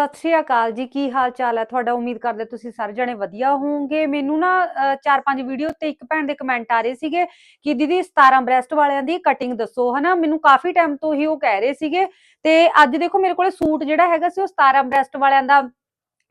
ਸਤਿ ਸ਼੍ਰੀ ਅਕਾਲ ਜੀ, ਕੀ ਹਾਲ ਚਾਲ ਹੈ? ਤੁਹਾਡਾ ਉਮੀਦ ਕਰਦੇ ਤੁਸੀਂ ਸਾਰੇ ਜਣੇ ਵਧੀਆ ਹੋਵੋਗੇ। ਮੈਨੂੰ ਨਾ ਚਾਰ ਪੰਜ ਵੀਡੀਓ ਤੇ ਇੱਕ ਭੈਣ ਦੇ ਕਮੈਂਟ ਆ ਰਹੇ ਸੀਗੇ ਕਿ ਦੀਦੀ 17 ਬ੍ਰੈਸਟ ਵਾਲਿਆਂ ਦੀ ਕਟਿੰਗ ਦੱਸੋ, ਹਨਾ? ਮੈਨੂੰ ਕਾਫੀ ਟਾਈਮ ਤੋਂ ਹੀ ਉਹ ਕਹਿ ਰਹੇ ਸੀਗੇ ਤੇ ਅੱਜ ਦੇਖੋ ਮੇਰੇ ਕੋਲੇ ਸੂਟ ਜਿਹੜਾ ਹੈਗਾ ਸੀ, ਉਹ 17 ਬ੍ਰੈਸਟ ਵਾਲਿਆਂ ਦਾ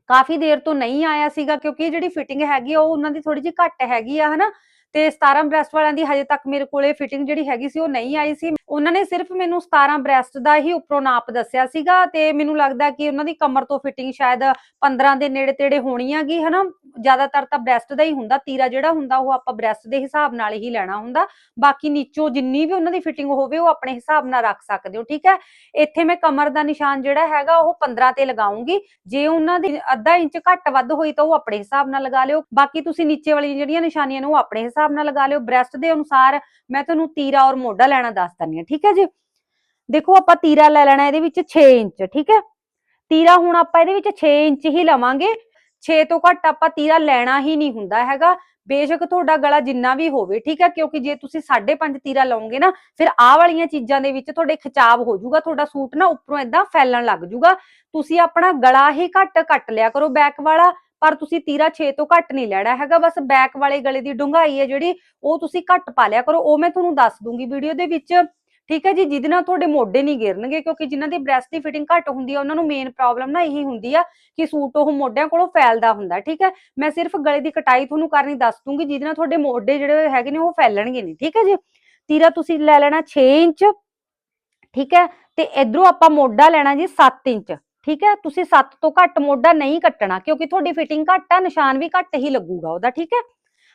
ਕਾਫੀ ਦੇਰ ਤੋਂ ਨਹੀਂ ਆਇਆ ਸੀਗਾ ਕਿਉਂਕਿ ਜਿਹੜੀ ਫਿਟਿੰਗ ਹੈਗੀ ਆ, ਉਹ ਉਹਨਾਂ ਦੀ ਥੋੜੀ ਜਿਹੀ ਘੱਟ ਹੈਗੀ ਆ, ਹਨਾ? ਤੇ 17 ਬ੍ਰੈਸਟ ਵਾਲਿਆਂ ਦੀ ਹਜੇ ਤੱਕ ਮੇਰੇ ਕੋਲੇ ਫਿਟਿੰਗ ਜਿਹੜੀ ਹੈਗੀ ਸੀ, ਉਹ ਨਹੀਂ ਆਈ ਸੀ। ਉਹਨਾਂ ਨੇ ਸਿਰਫ ਮੈਨੂੰ 17 ਬ੍ਰੈਸਟ ਦਾ ਹੀ ਉੱਪਰੋਂ ਨਾਪ ਦੱਸਿਆ ਸੀਗਾ ਤੇ ਮੈਨੂੰ ਲੱਗਦਾ ਕਿ ਉਹਨਾਂ ਦੀ ਕਮਰ ਤੋਂ ਫਿਟਿੰਗ ਸ਼ਾਇਦ 15 ਦੇ ਨੇੜੇ ਤੇੜੇ ਹੋਣੀ ਹੈਗੀ ਹਨਾ? ਜ਼ਿਆਦਾਤਰ ਤਾਂ ਬ੍ਰੈਸਟ ਦਾ ਹੀ ਹੁੰਦਾ, ਤੀਰਾ ਜਿਹੜਾ ਹੁੰਦਾ, ਉਹ ਆਪਾਂ ਬ੍ਰੈਸਟ ਦੇ ਹਿਸਾਬ ਨਾਲ ਹੀ ਲੈਣਾ ਹੁੰਦਾ। ਬਾਕੀ ਨੀਚੋਂ ਜਿੰਨੀ ਵੀ ਉਹਨਾਂ ਦੀ ਫਿਟਿੰਗ ਹੋਵੇ, ਉਹ ਆਪਣੇ ਹਿਸਾਬ ਨਾਲ ਰੱਖ ਸਕਦੇ ਹੋ, ਠੀਕ ਹੈ? ਇੱਥੇ ਮੈਂ ਕਮਰ ਦਾ ਨਿਸ਼ਾਨ ਜਿਹੜਾ ਹੈਗਾ, ਉਹ 15 ਤੇ ਲਗਾਉਂਗੀ। ਜੇ ਉਹਨਾਂ ਦੀ ਅੱਧਾ ਇੰਚ ਘੱਟ ਵੱਧ ਹੋਈ ਤਾਂ ਉਹ ਆਪਣੇ ਹਿਸਾਬ ਨਾਲ ਲਗਾ ਲਿਓ। ਬਾਕੀ ਤੁਸੀਂ ਨੀਚੇ ਵਾਲੀਆਂ ਜਿਹੜੀਆਂ ਨਿਸ਼ਾਨੀਆਂ ਨੇ, ਉਹ ਆਪਣੇ ਹਿਸਾਬ ਨਾਲ ਲਗਾ ਲਿਓ ਬ੍ਰੈਸਟ ਦੇ ਅਨੁਸਾਰ ਮੈਂ ਤੁਹਾਨੂੰ ਤੀਰਾ ਔਰ ਮੋਢਾ ਲੈਣਾ ਦੱਸ ਦਿੰਦੀ ਹਾਂ, ਠੀਕ ਹੈ ਜੀ? ਦੇਖੋ ਆਪਾਂ ਤੀਰਾ ਲੈ ਲੈਣਾ ਇਹਦੇ ਵਿੱਚ 6 ਇੰਚ, ਠੀਕ ਹੈ? ਤੀਰਾ ਹੁਣ ਆਪਾਂ ਇਹਦੇ ਵਿੱਚ 6 ਇੰਚ ਹੀ ਲਵਾਂਗੇ। 6 ਤੋਂ ਘੱਟ ਆਪਾਂ ਤੀਰਾ ਲੈਣਾ ਹੀ ਨਹੀਂ ਹੁੰਦਾ ਹੈਗਾ। ਬੇਸ਼ੱਕ ਤੁਹਾਡਾ ਗਲਾ ਜਿੰਨਾ ਵੀ ਹੋਵੇ, ਠੀਕ ਹੈ? ਕਿਉਂਕਿ ਜੇ ਤੁਸੀਂ 5.5 ਤੀਰਾ ਲਾਓਗੇ ਨਾ, ਫਿਰ ਆਹ ਵਾਲੀਆਂ ਚੀਜ਼ਾਂ ਦੇ ਵਿੱਚ ਤੁਹਾਡੇ ਖਿਚਾਵ ਹੋ ਜਾਊਗਾ, ਤੁਹਾਡਾ ਸੂਟ ਨਾ ਉੱਪਰੋਂ ਏਦਾਂ ਫੈਲਣ ਲੱਗ ਜਾਊਗਾ। ਤੁਸੀਂ ਆਪਣਾ ਗਲਾ ਹੀ ਘੱਟ ਕੱਟ ਲਿਆ ਕਰੋ ਬੈਕ ਵਾਲਾ। ਪਰ ਤੁਸੀਂ ਤੀਰਾ 6 ਤੋਂ ਘੱਟ ਨਹੀਂ ਲੈਣਾ ਹੈਗਾ, ਬਸ ਬੈਕ ਵਾਲੇ ਗਲੇ ਦੀ ਡੂੰਘਾਈ ਹੈ ਜਿਹੜੀ, ਉਹ ਤੁਸੀਂ ਘੱਟ ਪਾ ਲਿਆ ਕਰੋ। ਉਹ ਮੈਂ ਤੁਹਾਨੂੰ ਦੱਸ ਦੂੰਗੀ ਵੀਡੀਓ ਦੇ ਵਿੱਚ। ਠੀਕ ਹੈ ਜੀ, ਜਿਹਦੇ ਨਾਲ ਤੁਹਾਡੇ ਮੋਢੇ ਨਹੀਂ ਗਿਰਨਗੇ, ਕਿਉਂਕਿ ਜਿਨ੍ਹਾਂ ਦੀ ਬ੍ਰੈਸਟ ਦੀ ਫਿਟਿੰਗ ਘੱਟ ਹੁੰਦੀ ਹੈ, ਉਹਨਾਂ ਨੂੰ ਮੇਨ ਪ੍ਰੋਬਲਮ ਨਾ ਇਹੀ ਹੁੰਦੀ ਆ ਕਿ ਸੂਟ ਉਹ ਮੋਢਿਆਂ ਕੋਲੋਂ ਫੈਲਦਾ ਹੁੰਦਾ, ਠੀਕ ਹੈ? ਮੈਂ ਸਿਰਫ ਗਲੇ ਦੀ ਕਟਾਈ ਤੁਹਾਨੂੰ ਕਰਨੀ ਦੱਸ ਦੂੰਗੀ, ਜਿਹਦੇ ਨਾਲ ਤੁਹਾਡੇ ਮੋਢੇ ਜਿਹੜੇ ਹੈਗੇ ਨੇ, ਉਹ ਫੈਲਣਗੇ ਨਹੀਂ, ਠੀਕ ਹੈ ਜੀ? ਤੀਰਾ ਤੁਸੀਂ ਲੈ ਲੈਣਾ 6 ਇੰਚ, ਠੀਕ ਹੈ? ਤੇ ਇਧਰੋਂ ਆਪਾਂ ਮੋਢਾ ਲੈਣਾ ਜੀ 7 ਇੰਚ। ਠੀਕ ਹੈ? ਤੁਸੀਂ 7 ਤੋਂ ਘੱਟ ਮੋਢਾ ਨਹੀਂ ਕੱਟਣਾ, ਕਿਉਂਕਿ ਤੁਹਾਡੀ ਫਿਟਿੰਗ ਘੱਟ ਆ, ਨਿਸ਼ਾਨ ਵੀ ਘੱਟ ਹੀ ਲੱਗੂਗਾ ਉਹਦਾ, ਠੀਕ ਹੈ?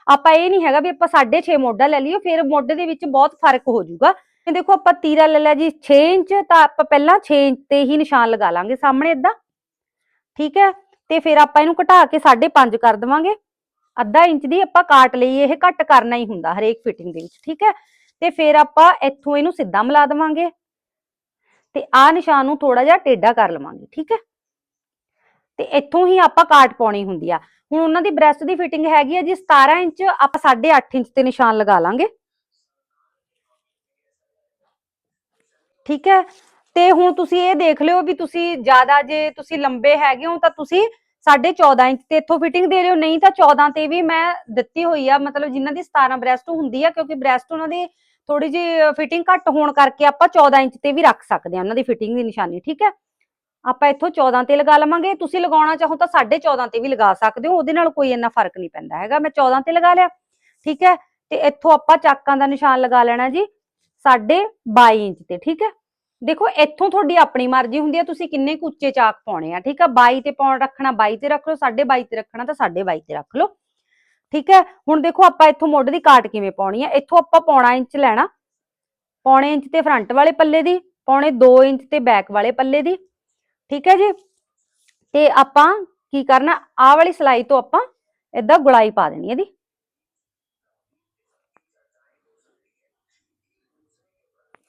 ਆਪਾਂ ਇਹ ਨਹੀਂ ਹੈਗਾ ਵੀ ਆਪਾਂ 6.5 ਮੋਢਾ ਲੈ ਲਈਏ, ਫਿਰ ਮੋਢੇ ਦੇ ਵਿੱਚ ਬਹੁਤ ਫ਼ਰਕ ਹੋ ਜਾਊਗਾ। ਤੇ ਦੇਖੋ, ਆਪਾਂ ਤੀਰਾ ਲੈ ਲਿਆ ਜੀ 6 ਇੰਚ, ਤਾਂ ਆਪਾਂ ਪਹਿਲਾਂ 6 ਇੰਚ ਤੇ ਹੀ ਨਿਸ਼ਾਨ ਲਗਾ ਲਾਂਗੇ ਸਾਹਮਣੇ ਇਦਾਂ ਠੀਕ ਹੈ? ਤੇ ਫਿਰ ਆਪਾਂ ਇਹਨੂੰ ਘਟਾ ਕੇ 5.5 ਕਰ ਦਵਾਂਗੇ। ਅੱਧਾ ਇੰਚ ਦੀ ਆਪਾਂ ਕਾਟ ਲਈ, ਇਹ ਘੱਟ ਕਰਨਾ ਹੀ ਹੁੰਦਾ ਹਰੇਕ ਫਿਟਿੰਗ ਦੇ ਵਿੱਚ, ਠੀਕ ਹੈ? ਤੇ ਫਿਰ ਆਪਾਂ ਇੱਥੋਂ ਇਹਨੂੰ ਸਿੱਧਾ ਮਿਲਾ ਦਵਾਂਗੇ। ਤੇ ਆਹ ਨਿਸ਼ਾਨ ਨੂੰ ਥੋੜਾ ਜਿਹਾ ਟੇਢਾ ਕਰ ਲਵਾਂਗੇ, ਠੀਕ ਹੈ? ਤੇ ਇੱਥੋਂ ਹੀ ਆਪਾਂ ਕਾਟ ਪਾਉਣੀ ਹੁੰਦੀ ਆ। ਹੁਣ ਉਹਨਾਂ ਦੀ ਬ੍ਰੈਸਟ ਦੀ ਫਿਟਿੰਗ ਹੈਗੀ ਆ ਜੀ 17 ਇੰਚ, ਆਪਾਂ 8.5 ਇੰਚ ਤੇ ਨਿਸ਼ਾਨ ਲਗਾ ਲਾਂਗੇ। ਠੀਕ ਹੈ? ਤੇ ਹੁਣ ਤੁਸੀਂ ਇਹ ਦੇਖ ਲਿਓ ਵੀ ਤੁਸੀਂ ਜ਼ਿਆਦਾ ਜੇ ਤੁਸੀਂ ਲੰਬੇ ਹੈਗੇ ਹੋ ਤਾਂ ਤੁਸੀਂ 14.5 ਇੰਚ ਤੇ ਇੱਥੋਂ ਫਿਟਿੰਗ ਦੇ ਲਿਓ, ਨਹੀਂ ਤਾਂ 14 ਤੇ ਵੀ ਮੈਂ ਦਿੱਤੀ ਹੋਈ ਆ, ਮਤਲਬ ਜਿਨ੍ਹਾਂ ਦੀ 17 ਬ੍ਰੈਸਟ ਹੁੰਦੀ ਆ, ਕਿਉਂਕਿ ਬ੍ਰੈਸਟ ਉਹਨਾਂ ਦੀ ਥੋੜੀ ਜਿਹੀ ਫਿਟਿੰਗ ਘੱਟ ਹੋਣ ਕਰਕੇ ਆਪਾਂ 14 ਇੰਚ ਤੇ ਵੀ ਰੱਖ ਸਕਦੇ ਆ ਉਹਨਾਂ ਦੀ ਫਿਟਿੰਗ ਦੀ ਨਿਸ਼ਾਨੀ, ਠੀਕ ਹੈ? ਆਪਾਂ ਇੱਥੋਂ 14 ਤੇ ਲਗਾ ਲਵਾਂਗੇ, ਤੁਸੀਂ ਲਗਾਉਣਾ ਚਾਹੋ ਤਾਂ 14.5 ਤੇ ਵੀ ਲਗਾ ਸਕਦੇ ਹੋ, ਉਹਦੇ ਨਾਲ ਕੋਈ ਇੰਨਾ ਫ਼ਰਕ ਨਹੀਂ ਪੈਂਦਾ ਹੈਗਾ, ਮੈਂ 14 ਤੇ ਲਗਾ ਲਿਆ, ਠੀਕ ਹੈ? ਤੇ ਇੱਥੋਂ ਆਪਾਂ ਚਾਕਾਂ ਦਾ ਨਿਸ਼ਾਨ ਲਗਾ ਲੈਣਾ ਜੀ 22 ਇੰਚ ਤੇ, ਠੀਕ ਹੈ? ਦੇਖੋ, ਇੱਥੋਂ ਤੁਹਾਡੀ ਆਪਣੀ ਮਰਜ਼ੀ ਹੁੰਦੀ ਹੈ, ਤੁਸੀਂ ਕਿੰਨੇ ਕੁ ਉੱਚੇ ਚਾਕ ਪਾਉਣੇ ਆ, ਠੀਕ ਆ 22 ਤੇ ਪਾਉਣ ਰੱਖਣਾ 22 ਤੇ ਰੱਖ ਲਓ 22.5 ਤੇ ਰੱਖਣਾ ਤਾਂ 22.5 ਤੇ ਰੱਖ ਲਓ। ਠੀਕ ਹੈ? ਹੁਣ ਦੇਖੋ ਆਪਾਂ ਇੱਥੋਂ ਮੁੱਢ ਦੀ ਕਾਟ ਕਿਵੇਂ ਪਾਉਣੀ ਹੈ? ਇੱਥੋਂ ਆਪਾਂ ਪੌਣਾ ਇੰਚ ਲੈਣਾ। ਪੌਣੇ ਇੰਚ ਤੇ ਫਰੰਟ ਵਾਲੇ ਪੱਲੇ ਦੀ, ਪੌਣੇ 2 ਇੰਚ ਤੇ ਬੈਕ ਵਾਲੇ ਪੱਲੇ ਦੀ, ਠੀਕ ਹੈ ਜੀ? ਤੇ ਆਪਾਂ ਕੀ ਕਰਨਾ, ਆਹ ਵਾਲੀ ਸਲਾਈ ਤੋਂ ਆਪਾਂ ਏਦਾਂ ਗੁਲਾਈ ਪਾ ਦੇਣੀ ਇਹਦੀ।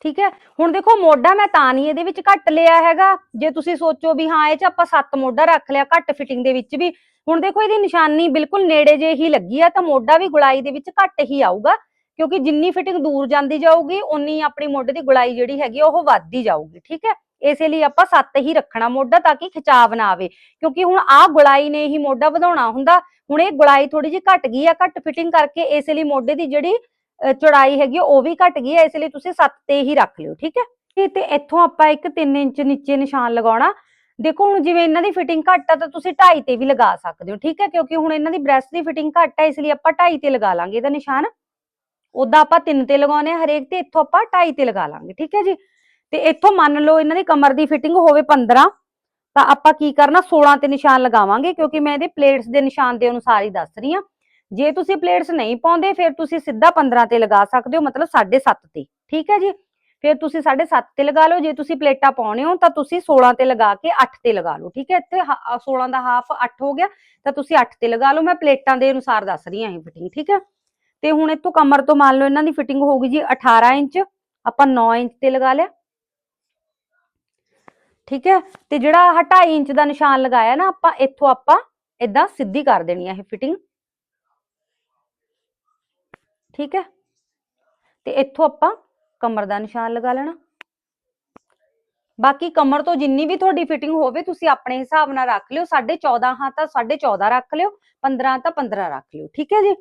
ਠੀਕ ਹੈ? ਹੁਣ ਦੇਖੋ ਮੋਢਾ ਮੈਂ ਤਾਂ ਨਹੀਂ ਇਹਦੇ ਵਿੱਚ ਘੱਟ ਲਿਆ ਹੈਗਾ। ਜੇ ਤੁਸੀਂ ਸੋਚੋ ਵੀ ਹਾਂ, ਇਹ ਚ ਆਪਾਂ 7 ਮੋਢਾ ਰੱਖ ਲਿਆ, ਘੱਟ ਫਿਟਿੰਗ ਦੇ ਵਿੱਚ ਵੀ ਹੁਣ ਦੇਖੋ ਇਹਦੀ ਨਿਸ਼ਾਨੀ ਬਿਲਕੁਲ ਨੇੜੇ ਜੇ ਹੀ ਲੱਗੀ ਆ ਤਾਂ ਮੋਢਾ ਵੀ ਗੁਲਾਈ ਦੇ ਵਿੱਚ ਘੱਟ ਹੀ ਆਊਗਾ ਕਿਉਂਕਿ ਜਿੰਨੀ ਫਿਟਿੰਗ ਦੂਰ ਜਾਂਦੀ ਜਾਊਗੀ ਉਨੀ ਆਪਣੀ ਮੋਢੇ ਦੀ ਗੁਲਾਈ ਜਿਹੜੀ ਹੈਗੀ ਉਹ ਵੱਧਦੀ ਜਾਊਗੀ ਠੀਕ ਹੈ? ਇਸੇ ਲਈ ਆਪਾਂ 7 ਹੀ ਰੱਖਣਾ ਮੋਢਾ ਤਾਂ ਕਿ ਖਿਚਾਵ ਨਾ ਆਵੇ ਕਿਉਂਕਿ ਹੁਣ ਆਹ ਗੁਲਾਈ ਨੇ ਹੀ ਮੋਢਾ ਵਧਾਉਣਾ ਹੁੰਦਾ ਹੁਣ ਇਹ ਗੁਲਾਈ ਥੋੜੀ ਜਿਹੀ ਘਟ ਗਈ ਆ ਘੱਟ ਫਿਟਿੰਗ ਕਰਕੇ ਇਸੇ ਲਈ ਮੋਢੇ ਦੀ ਜਿਹੜੀ ਚੌੜਾਈ ਹੈਗੀ ਆ, ਉਹ ਵੀ ਘਟ ਗਈ ਹੈ ਇਸ ਲਈ ਤੁਸੀਂ 7 ਤੇ ਹੀ ਰੱਖ ਲਿਓ ਠੀਕ ਹੈ? ਤੇ ਇੱਥੋਂ ਆਪਾਂ ਇੱਕ 3 ਇੰਚ ਨੀਚੇ ਨਿਸ਼ਾਨ ਲਗਾਉਣਾ ਦੇਖੋ, ਹੁਣ ਜਿਵੇਂ ਇਹਨਾਂ ਦੀ ਫਿਟਿੰਗ ਘੱਟ ਆ, ਤਾਂ ਤੁਸੀਂ 2.5 ਤੇ ਵੀ ਲਗਾ ਸਕਦੇ ਹੋ, ਠੀਕ ਹੈ? ਕਿਉਂਕਿ ਹੁਣ ਇਹਨਾਂ ਦੀ ਬ੍ਰੈਸਟ ਦੀ ਫਿਟਿੰਗ ਘੱਟ ਹੈ ਇਸ ਲਈ ਆਪਾਂ 2.5 ਤੇ ਲਗਾ ਲਾਂਗੇ ਇਹਦਾ ਨਿਸ਼ਾਨ। ਉਦਾਂ ਆਪਾਂ 3 ਤੇ ਲਗਾਉਨੇ ਆ ਹਰੇਕ ਤੇ, ਇੱਥੋਂ ਆਪਾਂ 2.5 ਤੇ ਲਗਾ ਲਾਂਗੇ, ਠੀਕ ਹੈ ਜੀ? ਤੇ ਇੱਥੋਂ ਮੰਨ ਲਓ ਇਹਨਾਂ ਦੀ ਕਮਰ ਦੀ ਫਿਟਿੰਗ ਹੋਵੇ 15 ਤਾਂ ਆਪਾਂ ਕੀ ਕਰਨਾ 16 ਤੇ ਨਿਸ਼ਾਨ ਲਗਾਵਾਂਗੇ, ਕਿਉਂਕਿ ਮੈਂ ਇਹਦੇ ਪਲੇਟਸ ਦੇ ਨਿਸ਼ਾਨ ਦੇ ਅਨੁਸਾਰ ਹੀ ਦੱਸ ਰਹੀ ਹਾਂ। ਜੇ ਤੁਸੀਂ ਪਲੇਟਸ ਨਹੀਂ ਪਾਉਂਦੇ, ਫਿਰ ਤੁਸੀਂ ਸਿੱਧਾ 15 ਤੇ ਲਗਾ ਸਕਦੇ ਹੋ, ਮਤਲਬ 7.5 ਤੇ, ਠੀਕ ਹੈ ਜੀ? ਫਿਰ ਤੁਸੀਂ 7.5 ਤੇ ਲਗਾ ਲਓ, ਜੇ ਤੁਸੀਂ ਪਲੇਟਾਂ ਪਾਉਣੇ ਹੋ ਤਾਂ ਤੁਸੀਂ 16 ਤੇ ਲਗਾ ਕੇ 8 ਤੇ ਲਗਾ ਲਓ, ਠੀਕ ਹੈ? ਇੱਥੇ ਹ- 16 ਦਾ ਹਾਫ 8 ਹੋ ਗਿਆ, ਤਾਂ ਤੁਸੀਂ 8 ਤੇ ਲਗਾ ਲਓ, ਮੈਂ ਪਲੇਟਾਂ ਦੇ ਅਨੁਸਾਰ ਦੱਸ ਰਹੀ ਹਾਂ ਇਹ ਫਿਟਿੰਗ ਠੀਕ ਹੈ? ਤੇ ਹੁਣ ਇੱਥੋਂ ਕਮਰ ਤੋਂ ਮੰਨ ਲਓ ਇਹਨਾਂ ਦੀ ਫਿਟਿੰਗ ਹੋ ਗਈ ਜੀ 18 ਇੰਚ, ਆਪਾਂ 9 ਇੰਚ ਤੇ ਲਗਾ ਲਿਆ। ਠੀਕ ਹੈ? ਤੇ ਜਿਹੜਾ ਆਹ 2.5 ਇੰਚ ਦਾ ਨਿਸ਼ਾਨ ਲਗਾਇਆ ਨਾ, ਆਪਾਂ ਇੱਥੋਂ ਆਪਾਂ ਇਦਾਂ ਸਿੱਧੀ ਕਰ ਦੇਣੀ ਹੈ ਇਹ ਫਿਟਿੰਗ ਠੀਕ ਹੈ? ਤੇ ਇੱਥੋਂ ਆਪਾਂ ਕਮਰ ਦਾ ਨਿਸ਼ਾਨ ਲਗਾ ਲੈਣਾ। ਬਾਕੀ ਕਮਰ ਤੋਂ ਜਿੰਨੀ ਵੀ ਤੁਹਾਡੀ ਫਿਟਿੰਗ ਹੋਵੇ, ਤੁਸੀਂ ਆਪਣੇ ਹਿਸਾਬ ਨਾਲ ਰੱਖ ਲਿਓ। 14.5 ਹਾਂ ਤਾਂ 14.5 ਰੱਖ ਲਿਓ 15 ਤਾਂ 15 ਰੱਖ ਲਿਓ, ਠੀਕ ਹੈ ਜੀ?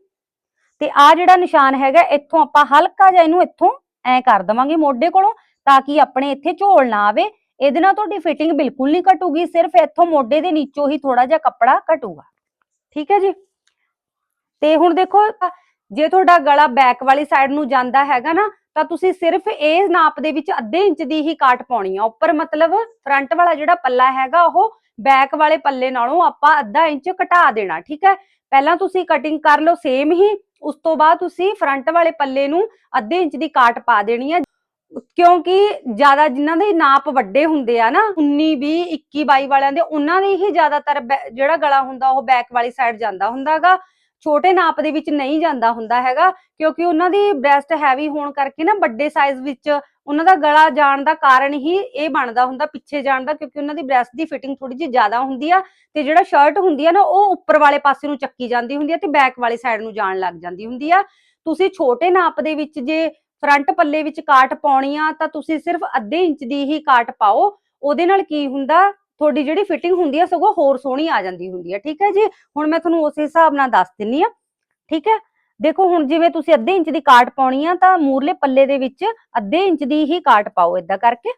ਤੇ ਆ ਜਿਹੜਾ ਨਿਸ਼ਾਨ ਹੈਗਾ, ਇੱਥੋਂ ਆਪਾਂ ਹਲਕਾ ਜਿਹਾ ਇਹਨੂੰ ਇੱਥੋਂ ਐ ਕਰ ਦਵਾਂਗੇ ਮੋਢੇ ਕੋਲੋਂ, ਤਾਂ ਕਿ ਆਪਣੇ ਇੱਥੇ ਝੋਲ ਨਾ ਆਵੇ। ਇਹਦੇ ਨਾਲ ਤੁਹਾਡੀ ਫਿਟਿੰਗ ਬਿਲਕੁਲ ਨਹੀਂ ਘਟੂਗੀ, ਸਿਰਫ ਇੱਥੋਂ ਮੋਢੇ ਦੇ ਨੀਚੋਂ ਹੀ ਥੋੜਾ ਜਿਹਾ ਕੱਪੜਾ ਘਟੂਗਾ। ਠੀਕ ਹੈ ਜੀ? ਤੇ ਹੁਣ ਦੇਖੋ, ਜੇ ਤੁਹਾਡਾ ਗਲਾ ਬੈਕ ਵਾਲੀ ਸਾਈਡ ਨੂੰ ਜਾਂਦਾ ਹੈਗਾ ਨਾ ਤਾਂ ਤੁਸੀਂ ਸਿਰਫ ਇਹ ਨਾਪ ਦੇ ਵਿੱਚ ਅੱਧੇ ਇੰਚ ਦੀ ਹੀ ਕਾਟ ਪਾਉਣੀ ਆ। ਉੱਪਰ ਮਤਲਬ ਫਰੰਟ ਵਾਲਾ ਜਿਹੜਾ ਪੱਲਾ ਹੈਗਾ, ਉਹ ਬੈਕ ਵਾਲੇ ਪੱਲੇ ਨਾਲੋਂ ਆਪਾਂ ਅੱਧਾ ਇੰਚ ਘਟਾ ਦੇਣਾ, ਠੀਕ ਹੈ? ਪਹਿਲਾਂ ਤੁਸੀਂ ਕਟਿੰਗ ਕਰ ਲਓ ਸੇਮ ਹੀ, ਉਸ ਤੋਂ ਬਾਅਦ ਤੁਸੀਂ ਫਰੰਟ ਵਾਲੇ ਪੱਲੇ ਨੂੰ ਅੱਧੇ ਇੰਚ ਦੀ ਕਾਟ ਪਾ ਦੇਣੀ ਹੈ ਕਿਉਂਕਿ ਜ਼ਿਆਦਾ ਜਿਨ੍ਹਾਂ ਦੇ ਨਾਪ ਵੱਡੇ ਹੁੰਦੇ ਆ ਨਾ 19 20 21 22 ਵਾਲਿਆਂ ਦੇ, ਉਹਨਾਂ ਦੇ ਹੀ ਜ਼ਿਆਦਾਤਰ ਬੈ- ਜਿਹੜਾ ਗਲਾ ਹੁੰਦਾ, ਉਹ ਬੈਕ ਵਾਲੀ ਸਾਈਡ ਜਾਂਦਾ ਹੁੰਦਾਗਾ। ਛੋਟੇ ਨਾਪ ਦੇ ਵਿੱਚ ਨਹੀਂ ਜਾਂਦਾ ਹੁੰਦਾ ਹੈਗਾ, ਕਿਉਂਕਿ ਉਹਨਾਂ ਦੀ ਬ੍ਰੈਸਟ ਹੈਵੀ ਹੋਣ ਕਰਕੇ ਨਾ ਵੱਡੇ ਸਾਈਜ਼ ਵਿੱਚ ਉਹਨਾਂ ਦਾ ਗਲਾ ਜਾਣ ਦਾ ਕਾਰਨ ਹੀ ਇਹ ਬਣਦਾ ਹੁੰਦਾ, ਪਿੱਛੇ ਜਾਣ ਦਾ, ਕਿਉਂਕਿ ਉਹਨਾਂ ਦੀ ਬ੍ਰੈਸਟ ਦੀ ਫਿਟਿੰਗ ਥੋੜੀ ਜਿਹੀ ਜ਼ਿਆਦਾ ਹੁੰਦੀ ਆ ਤੇ ਜਿਹੜਾ ਸ਼ਰਟ ਹੁੰਦੀ ਆ ਨਾ, ਉਹ ਉੱਪਰ ਵਾਲੇ ਪਾਸੇ ਨੂੰ ਚੱਕੀ ਜਾਂਦੀ ਹੁੰਦੀ ਆ ਤੇ ਬੈਕ ਵਾਲੀ ਸਾਈਡ ਨੂੰ ਜਾਣ ਲੱਗ ਜਾਂਦੀ ਹੁੰਦੀ ਆ। ਤੁਸੀਂ ਛੋਟੇ ਨਾਪ ਦੇ ਵਿੱਚ ਜੇ ਫਰੰਟ ਪੱਲੇ ਵਿੱਚ ਕਾਟ ਪਾਉਣੀ ਆ, ਤਾਂ ਤੁਸੀਂ ਸਿਰਫ ਅੱਧੇ ਇੰਚ ਦੀ ਹੀ ਕਾਟ ਪਾਓ, ਉਹਦੇ ਨਾਲ ਕੀ ਹੁੰਦਾ ਤੁਹਾਡੀ ਜਿਹੜੀ ਫਿਟਿੰਗ ਹੁੰਦੀ ਹੈ ਸਗੋਂ ਹੋਰ ਸੋਹਣੀ ਆ ਜਾਂਦੀ ਹੁੰਦੀ ਹੈ ਠੀਕ ਹੈ ਜੀ? ਹੁਣ ਮੈਂ ਤੁਹਾਨੂੰ ਉਸ ਹਿਸਾਬ ਨਾਲ ਦੱਸ ਦਿੰਨੀ ਆ, ਠੀਕ ਹੈ? ਦੇਖੋ, ਹੁਣ ਜਿਵੇਂ ਤੁਸੀਂ ਅੱਧੇ ਇੰਚ ਦੀ ਕਾਟ ਪਾਉਣੀ ਆ, ਤਾਂ ਮੂਰਲੇ ਪੱਲੇ ਦੇ ਵਿੱਚ ਅੱਧੇ ਇੰਚ ਦੀ ਹੀ ਕਾਟ ਪਾਓ ਇਦਾਂ ਕਰਕੇ।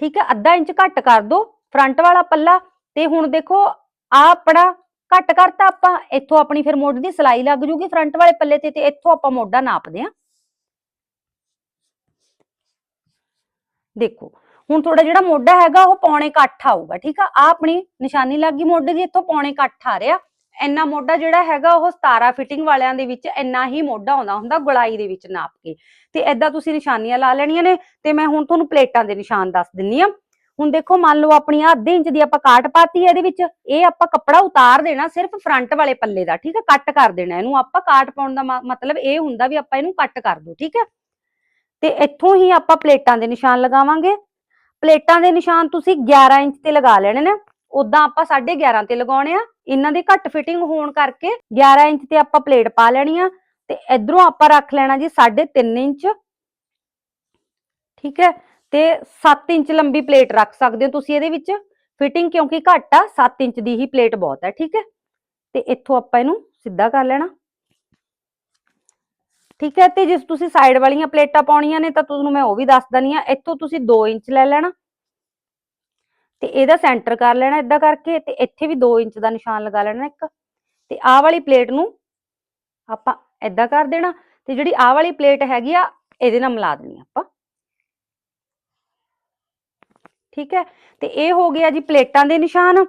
ਠੀਕ ਹੈ? ਅੱਧਾ ਇੰਚ ਘੱਟ ਕਰ ਦਿਓ ਫਰੰਟ ਵਾਲਾ ਪੱਲਾ, ਤੇ ਹੁਣ ਦੇਖੋ, ਆ ਆਪਣਾ ਘੱਟ ਕਰਤਾ ਆਪਾਂ, ਇੱਥੋਂ ਆਪਣੀ ਫਿਰ ਮੋਢੇ ਦੀ ਸਲਾਈ ਲੱਗ ਜੂਗੀ ਫਰੰਟ ਵਾਲੇ ਪੱਲੇ ਤੇ ਤੇ ਇੱਥੋਂ ਆਪਾਂ ਮੋਢਾ ਨਾਪਦੇ ਆ। ਦੇਖੋ ਹੁਣ ਤੁਹਾਡਾ ਜਿਹੜਾ ਮੋਢਾ ਹੈਗਾ ਉਹ ਪੌਣੇ ਕੱਠ ਆਊਗਾ, ਠੀਕ ਆ? ਆ ਆਪਣੀ ਨਿਸ਼ਾਨੀ ਲੱਗ ਗਈ ਮੋਢੇ ਦੀ, ਇੱਥੋਂ ਪੌਣੇ ਕੱਠ ਆ ਰਿਹਾ। ਇੰਨਾ ਮੋਢਾ ਜਿਹੜਾ ਹੈਗਾ ਉਹ 17 ਫਿਟਿੰਗ ਵਾਲਿਆਂ ਦੇ ਵਿੱਚ ਇੰਨਾ ਹੀ ਮੋਢਾ ਆਉਂਦਾ ਹੁੰਦਾ, ਗੁਲਾਈ ਦੇ ਵਿੱਚ ਨਾਪ ਕੇ। ਤੇ ਐਦਾਂ ਤੁਸੀਂ ਨਿਸ਼ਾਨੀਆਂ ਲਾ ਲੈਣੀਆਂ ਨੇ, ਤੇ ਮੈਂ ਹੁਣ ਤੁਹਾਨੂੰ ਪਲੇਟਾਂ ਦੇ ਨਿਸ਼ਾਨ ਦੱਸ ਦਿੰਨੀ ਆ। ਹੁਣ ਦੇਖੋ, ਮੰਨ ਲਓ ਆਪਣੀ ਆਹ ਅੱਧੇ ਇੰਚ ਦੀ ਆਪਾਂ ਕਾਟ ਪਾਤੀ ਇਹਦੇ ਵਿੱਚ, ਇਹ ਆਪਾਂ ਕੱਪੜਾ ਉਤਾਰ ਦੇਣਾ ਸਿਰਫ ਫਰੰਟ ਵਾਲੇ ਪੱਲੇ ਦਾ, ਠੀਕ ਹੈ ਕੱਟ ਕਰ ਦੇਣਾ ਇਹਨੂੰ। ਆਪਾਂ ਕਾਟ ਪਾਉਣ ਦਾ ਮਤਲਬ ਇਹ ਹੁੰਦਾ ਵੀ ਆਪਾਂ ਇਹਨੂੰ ਕੱਟ ਕਰ ਦੋ, ਠੀਕ ਹੈ ਤੇ ਇੱਥੋਂ ਹੀ ਆਪਾਂ ਪਲੇਟਾਂ ਦੇ ਨਿਸ਼ਾਨ ਲਗਾਵਾਂਗੇ। ਪਲੇਟਾਂ ਦੇ ਨਿਸ਼ਾਨ ਤੁਸੀਂ 11 ਇੰਚ ਤੇ ਲਗਾ ਲੈਣੇ ਨੇ। ਉਦਾਂ ਆਪਾਂ 11.5 ਤੇ ਲਗਾਉਣੇ ਆ। ਇਹਨਾਂ ਦੀ ਘੱਟ ਫਿਟਿੰਗ ਹੋਣ ਕਰਕੇ 11 ਇੰਚ ਤੇ ਆਪਾਂ ਪਲੇਟ ਪਾ ਲੈਣੀ ਆ। ਤੇ ਇਧਰੋਂ ਆਪਾਂ ਰੱਖ ਲੈਣਾ ਜੀ 3.5 ਇੰਚ। ਠੀਕ ਹੈ। ਤੇ 7 ਇੰਚ ਲੰਬੀ ਪਲੇਟ ਰੱਖ ਸਕਦੇ ਹੋ ਤੁਸੀਂ ਇਹਦੇ ਵਿੱਚ। ਫਿਟਿੰਗ ਕਿਉਂਕਿ ਘੱਟ ਆ 7 ਇੰਚ ਦੀ ਹੀ ਪਲੇਟ ਬਹੁਤ ਹੈ। ਠੀਕ ਹੈ। ਤੇ ਇੱਥੋਂ ਆਪਾਂ ਇਹਨੂੰ ਸਿੱਧਾ ਕਰ ਲੈਣਾ। ਠੀਕ ਹੈ ਤੇ ਜੇ ਤੁਸੀਂ ਸਾਈਡ ਵਾਲੀਆਂ ਪਲੇਟਾਂ ਪਾਉਣੀਆਂ ਨੇ ਤਾਂ ਤੁਹਾਨੂੰ ਮੈਂ ਉਹ ਵੀ ਦੱਸ ਦਨੀ ਆ ਇੱਥੋਂ ਤੁਸੀਂ 2 ਇੰਚ ਲੈ ਲੈਣਾ। ਤੇ ਇਹਦਾ ਸੈਂਟਰ ਕਰ ਲੈਣਾ ਇਦਾਂ ਕਰਕੇ ਤੇ ਇੱਥੇ ਵੀ 2 ਇੰਚ ਦਾ ਨਿਸ਼ਾਨ ਲਗਾ ਲੈਣਾ ਇੱਕ। ਤੇ ਆਹ ਵਾਲੀ ਪਲੇਟ ਨੂੰ ਆਪਾਂ ਇਦਾਂ ਕਰ ਦੇਣਾ, ਤੇ ਜਿਹੜੀ ਆਹ ਵਾਲੀ ਪਲੇਟ ਹੈਗੀ ਆ, ਇਹਦੇ ਨਾਲ ਮਿਲਾ ਦੇਣੀ ਆਪਾਂ। ਠੀਕ ਹੈ, ਤੇ ਇਹ ਹੋ ਗਿਆ ਜੀ ਪਲੇਟਾਂ ਦੇ ਨਿਸ਼ਾਨ।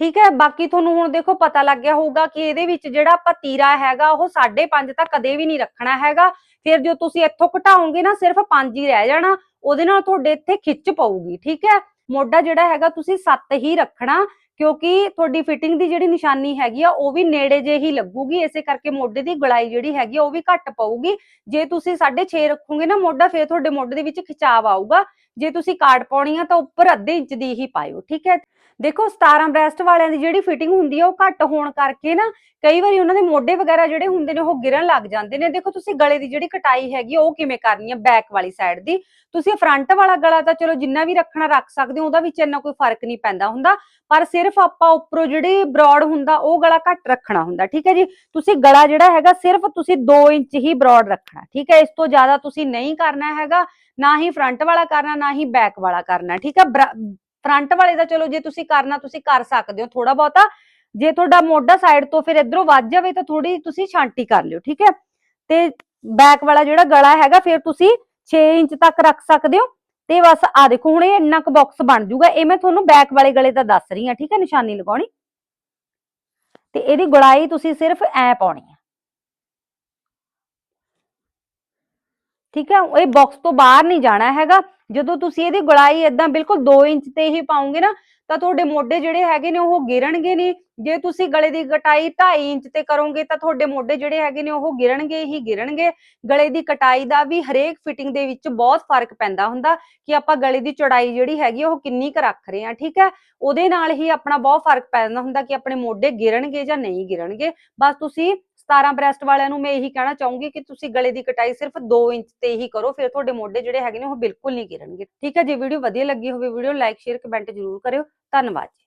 ਠੀਕ ਹੈ, ਬਾਕੀ ਤੁਹਾਨੂੰ ਹੁਣ ਦੇਖੋ ਪਤਾ ਲੱਗ ਗਿਆ ਹੋਊਗਾ ਕਿ ਇਹਦੇ ਵਿੱਚ ਜਿਹੜਾ ਆਪਾਂ ਤੀਰਾ ਹੈਗਾ, ਉਹ 5.5 ਤਾਂ ਕਦੇ ਵੀ ਨਹੀਂ ਰੱਖਣਾ ਹੈਗਾ। ਫਿਰ ਜੋ ਤੁਸੀਂ ਇੱਥੋਂ ਘਟਾਓਗੇ ਨਾ, ਸਿਰਫ 5 ਹੀ ਰਹਿ ਜਾਣਾ, ਉਹਦੇ ਨਾਲ ਤੁਹਾਡੇ ਇੱਥੇ ਖਿੱਚ ਪਊਗੀ, ਠੀਕ ਹੈ। ਮੋਢਾ ਜਿਹੜਾ ਹੈਗਾ, ਤੁਸੀਂ 7 ਹੀ ਰੱਖਣਾ, ਕਿਉਂਕਿ ਤੁਹਾਡੀ ਫਿਟਿੰਗ ਦੀ ਜਿਹੜੀ ਨਿਸ਼ਾਨੀ ਹੈਗੀ ਆ, ਉਹ ਵੀ ਨੇੜੇ ਜੇ ਹੀ ਲੱਗੂਗੀ, ਇਸੇ ਕਰਕੇ ਮੋਢੇ ਦੀ ਗਲਾਈ ਜਿਹੜੀ ਹੈਗੀ ਆ, ਉਹ ਵੀ ਘੱਟ ਪਊਗੀ। ਜੇ ਤੁਸੀਂ 6.5 ਰੱਖੋਗੇ ਨਾ ਮੋਢਾ, ਫਿਰ ਤੁਹਾਡੇ ਮੋਢੇ ਦੇ ਵਿੱਚ ਖਿਚਾਵ ਆਊਗਾ। ਜੇ ਤੁਸੀਂ ਕਾਰਡ ਪਾਉਣੀ ਆ ਤਾਂ ਉੱਪਰ ਅੱਧੇ ਇੰਚ ਦੀ ਹੀ ਪਾਇਓ, ਠੀਕ ਹੈ? ਦੇਖੋ 17 ਬ੍ਰੈਸਟ ਵਾਲਿਆਂ ਦੀ ਜਿਹੜੀ ਫਿਟਿੰਗ ਹੁੰਦੀ ਆ, ਉਹ ਘੱਟ ਹੋਣ ਕਰਕੇ ਨਾ ਕਈ ਵਾਰੀ ਉਹਨਾਂ ਦੇ ਮੋਢੇ ਵਗੈਰਾ ਜਿਹੜੇ ਹੁੰਦੇ ਨੇ, ਉਹ ਗਿਰਨ ਲੱਗ ਜਾਂਦੇ ਨੇ। ਦੇਖੋ, ਤੁਸੀਂ ਗਲੇ ਦੀ ਜਿਹੜੀ ਕਟਾਈ ਹੈਗੀ ਉਹ ਕਿਵੇਂ ਕਰਨੀ ਆ ਬੈਕ ਵਾਲੀ ਸਾਈਡ ਦੀ? ਤੁਸੀਂ ਫਰੰਟ ਵਾਲਾ ਗਲਾ ਤਾਂ ਚਲੋ ਜਿੰਨਾ ਵੀ ਰੱਖਣਾ ਰੱਖ ਸਕਦੇ ਹੋ, ਉਹਦਾ ਵਿੱਚ ਇੰਨਾ ਕੋਈ ਫ਼ਰਕ ਨਹੀਂ ਪੈਂਦਾ ਹੁੰਦਾ। ਪਰ ਸਿਰਫ ਆਪਾਂ ਉੱਪਰੋਂ ਜਿਹੜੀ ਬ੍ਰੌਡ ਹੁੰਦਾ, ਉਹ ਗਲਾ ਘੱਟ ਰੱਖਣਾ ਹੁੰਦਾ, ਠੀਕ ਹੈ ਜੀ? ਤੁਸੀਂ ਗਲਾ ਜਿਹੜਾ ਹੈਗਾ, ਸਿਰਫ ਤੁਸੀਂ 2 ਇੰਚ ਹੀ ਬ੍ਰੌਡ ਰੱਖਣਾ, ਠੀਕ ਹੈ? ਇਸ ਤੋਂ ਜ਼ਿਆਦਾ ਤੁਸੀਂ ਨਹੀਂ ਕਰਨਾ ਹੈਗਾ, ਨਾ ਹੀ ਫਰੰਟ ਵਾਲਾ ਕਰਨਾ, ਨਾ ਹੀ ਬੈਕ ਵਾਲਾ ਕਰਨਾ, ਠੀਕ ਹੈ ਫਰੰਟ ਵਾਲੇ ਦਾ ਚਲੋ ਜੇ ਤੁਸੀਂ ਕਰਨਾ, ਤੁਸੀਂ ਕਰ ਸਕਦੇ ਹੋ ਥੋੜਾ ਬਹੁਤਾ। ਜੇ ਤੁਹਾਡਾ ਮੋਢਾ ਸਾਈਡ ਤੋਂ ਫਿਰ ਇਧਰੋਂ ਵੱਜ ਜਾਵੇ ਤਾਂ ਥੋੜੀ ਤੁਸੀਂ ਛਾਂਟੀ ਕਰ ਲਿਓ, ਠੀਕ ਹੈ? ਤੇ ਬੈਕ ਵਾਲਾ ਜਿਹੜਾ ਗਲਾ ਹੈਗਾ, ਫਿਰ ਤੁਸੀਂ 6 ਇੰਚ ਤੱਕ ਰੱਖ ਸਕਦੇ ਹੋ। ਤੇ ਬਸ ਆ ਦੇਖੋ, ਹੁਣ ਇਹ ਇੰਨਾ ਕੁ ਬਾਕਸ ਬਣ ਜਾਊਗਾ। ਇਹ ਮੈਂ ਤੁਹਾਨੂੰ ਬੈਕ ਵਾਲੇ ਗਲੇ ਦਾ ਦੱਸ ਰਹੀ ਹਾਂ, ਠੀਕ ਹੈ? ਨਿਸ਼ਾਨੀ ਲਗਾਉਣੀ। ਤੇ ਇਹਦੀ ਗੁੜਾਈ ਤੁਸੀਂ ਸਿਰਫ ਐ ਪਾਉਣੀ ਹੈ ਠੀਕ ਹੈ? ਇਹ ਬਾਕਸ ਤੋਂ ਬਾਹਰ ਨਹੀਂ ਜਾਣਾ ਹੈਗਾ। ਜਦੋਂ ਤੁਸੀਂ ਇਹਦੀ ਗੁਲਾਈ ਇਦਾਂ ਬਿਲਕੁਲ 2 ਇੰਚ ਤੇ ਹੀ ਪਾਉਂਗੇ ਨਾ, ਤਾਂ ਤੁਹਾਡੇ ਮੋਢੇ ਜਿਹੜੇ ਹੈਗੇ ਨੇ ਉਹ ਗਿਰਣਗੇ ਨਹੀਂ। ਜੇ ਤੁਸੀਂ ਗਲੇ ਦੀ ਕਟਾਈ 2.5 ਇੰਚ ਤੇ ਕਰੋਗੇ, ਤਾਂ ਤੁਹਾਡੇ ਮੋਢੇ ਜਿਹੜੇ ਹੈਗੇ ਨੇ ਉਹ ਗਿਰਣਗੇ ਹੀ ਗਿਰਣਗੇ ਗਲੇ ਦੀ ਕਟਾਈ ਦਾ ਵੀ ਹਰੇਕ ਫਿਟਿੰਗ ਦੇ ਵਿੱਚ ਬਹੁਤ ਫ਼ਰਕ ਪੈਂਦਾ ਹੁੰਦਾ ਕਿ ਆਪਾਂ ਗਲੇ ਦੀ ਚੌੜਾਈ ਜਿਹੜੀ ਹੈਗੀ ਆ, ਉਹ ਕਿੰਨੀ ਕੁ ਰੱਖ ਰਹੇ ਹਾਂ ਠੀਕ ਹੈ? ਉਹਦੇ ਨਾਲ ਹੀ ਆਪਣਾ ਬਹੁਤ ਫ਼ਰਕ ਪੈਂਦਾ ਹੁੰਦਾ ਕਿ ਆਪਣੇ ਮੋਢੇ ਗਿਰਣਗੇ ਜਾਂ ਨਹੀਂ ਗਿਰਣਗੇ ਬਸ ਤੁਸੀਂ 17 ਬ੍ਰੈਸਟ ਵਾਲਿਆਂ ਨੂੰ ਮੈਂ ਇਹੀ ਕਹਿਣਾ ਚਾਹੂੰਗੀ ਕਿ ਤੁਸੀਂ ਗਲੇ ਦੀ ਕਟਾਈ ਸਿਰਫ 2 ਇੰਚ ਤੇ ਹੀ ਕਰੋ, ਫਿਰ ਤੁਹਾਡੇ ਮੋਢੇ ਜਿਹੜੇ ਹੈਗੇ ਨੇ ਉਹ ਬਿਲਕੁਲ ਨਹੀਂ ਗਿਰਣਗੇ ਠੀਕ ਹੈ ਜੇ, ਵੀਡੀਓ ਵਧੀਆ ਲੱਗੀ ਹੋਵੇ, ਵੀਡੀਓ ਲਾਈਕ ਸ਼ੇਅਰ ਕਮੈਂਟ ਜ਼ਰੂਰ ਕਰਿਓ। ਧੰਨਵਾਦ ਜੀ।